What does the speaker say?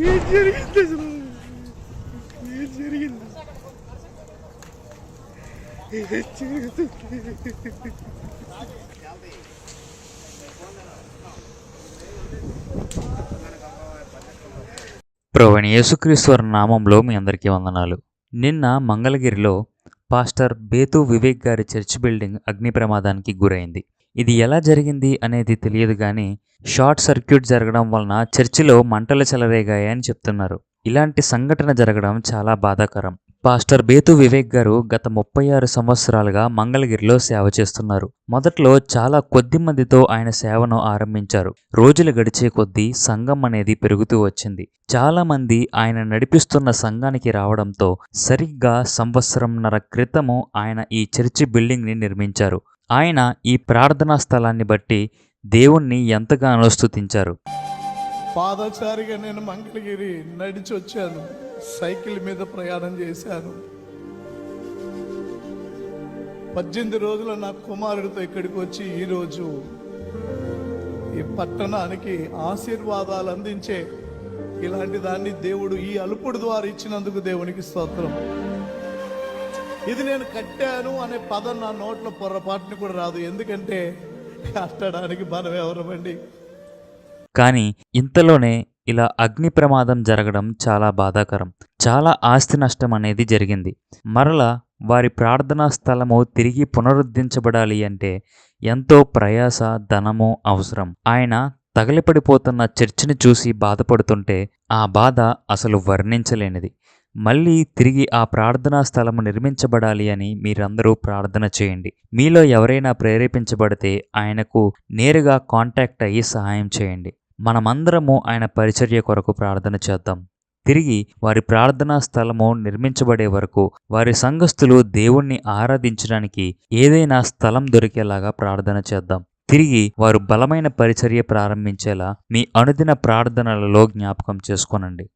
ఏం జరిగింది అసలు ఏం జరిగింది ఏం జరుగుతుంది ప్రవీణ్ యేసుక్రీశ్వర నామంలో మీ అందరికీ వందనాలు. నిన్న మంగళగిరిలో పాస్టర్ బేతు వివేక్ గారి చర్చ్ బిల్డింగ్ అగ్ని ప్రమాదానికి గురైంది. ఇది ఎలా జరిగింది అనేది తెలియదు కానీ షార్ట్ సర్క్యూట్ జరగడం వలన చర్చిలో మంటలు చెలరేగాయని చెప్తున్నారు. ఇలాంటి సంఘటన జరగడం చాలా బాధాకరం. పాస్టర్ బేతు వివేక్ గారు గత ముప్పై ఆరు సంవత్సరాలుగా మంగళగిరిలో సేవ చేస్తున్నారు. మొదట్లో చాలా కొద్ది మందితో ఆయన సేవను ఆరంభించారు. రోజులు గడిచే కొద్దీ సంఘం అనేది పెరుగుతూ వచ్చింది. చాలా మంది ఆయన నడిపిస్తున్న సంఘానికి రావడంతో సరిగ్గా సంవత్సరంన్నర క్రితము ఆయన ఈ చర్చి బిల్డింగ్ని నిర్మించారు. ఆయన ఈ ప్రార్థనా స్థలాన్ని బట్టి దేవుణ్ణి ఎంతగానో స్థుతించారు పాదచారిగా నేను మంగళగిరి నడిచి వచ్చాను. సైకిల్ మీద ప్రయాణం చేశాను. పద్దెనిమిది రోజుల నా కుమారుడితో ఇక్కడికి వచ్చి ఈరోజు ఈ పట్టణానికి ఆశీర్వాదాలు అందించే ఇలాంటి దాన్ని దేవుడు ఈ అలుపుడు ద్వారా ఇచ్చినందుకు దేవునికి స్తోత్రం. ఇది నేను కట్టాను అనే పదం నా నోట్లో పొరపాటుని కూడా రాదు. ఎందుకంటే కట్టడానికి మనం ఎవరమండి? కానీ ఇంతలోనే ఇలా అగ్ని ప్రమాదం జరగడం చాలా బాధాకరం. చాలా ఆస్తి నష్టం అనేది జరిగింది. మరలా వారి ప్రార్థనా స్థలము తిరిగి పునరుద్ధరించబడాలి అంటే ఎంతో ప్రయాస ధనము అవసరం. ఆయన తగలిపడిపోతున్న చర్చిని చూసి బాధపడుతుంటే ఆ బాధ అసలు వర్ణించలేనిది. మళ్ళీ తిరిగి ఆ ప్రార్థనా స్థలము నిర్మించబడాలి అని మీరందరూ ప్రార్థన చేయండి. మీలో ఎవరైనా ప్రేరేపించబడితే ఆయనకు నేరుగా కాంటాక్ట్ అయ్యి సహాయం చేయండి. మనమందరము ఆయన పరిచర్య కొరకు ప్రార్థన చేద్దాం. తిరిగి వారి ప్రార్థనా స్థలము నిర్మించబడే వరకు వారి సంఘస్థులు దేవుణ్ణి ఆరాధించడానికి ఏదైనా స్థలం దొరికేలాగా ప్రార్థన చేద్దాం. తిరిగి వారు బలమైన పరిచర్య ప్రారంభించేలా మీ అనుదిన ప్రార్థనలలో జ్ఞాపకం చేసుకోనండి.